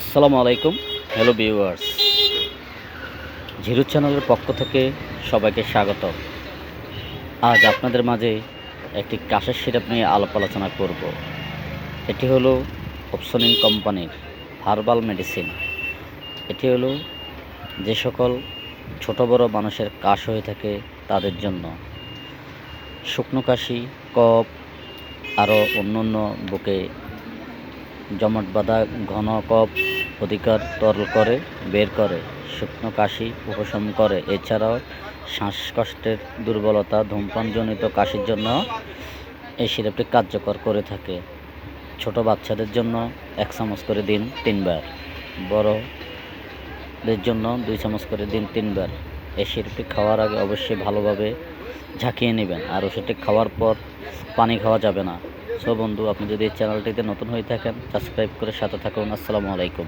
আসসালামু আলাইকুম, hello viewers. ঝিরু চ্যানেলের পক্ষ থেকে সবাইকে স্বাগত। আজ আপনাদের মাঝে একটি কাশের সিরাপ নিয়ে আলাপ আলোচনা করব। এটি হলো অপসনিন কোম্পানির হার্বাল মেডিসিন। এটি হলো যে সকল ছোট বড় মানুষের কাশ হয়ে থাকে তাদের জন্য। শুকনো কাশি, কফ, আরও অন্য অন্য বুকে জমাট বাঁধা ঘন কফ অধিকার তরল করে, বের করে, শুকনো কাশি উপশম করে। এছাড়াও শ্বাসকষ্টের দুর্বলতা ধূমপানজনিত কাশির জন্য এই সিরাপটি কার্যকর করে থাকে। ছোট বাচ্চাদের জন্য এক চামচ করে দিন তিনবার। বড়দের জন্য দুই চামচ করে দিন তিনবার। এই সিরাপটি খাওয়ার আগে অবশ্যই ভালোভাবে ঝাঁকিয়ে নেবেন। আর ওষুধটি খাওয়ার পর পানি খাওয়া যাবে না। সো বন্ধু, আপনি যদি এই চ্যানেলটিতে নতুন হয়ে থাকেন সাবস্ক্রাইব করে সাথে থাকুন। আসসালামু আলাইকুম।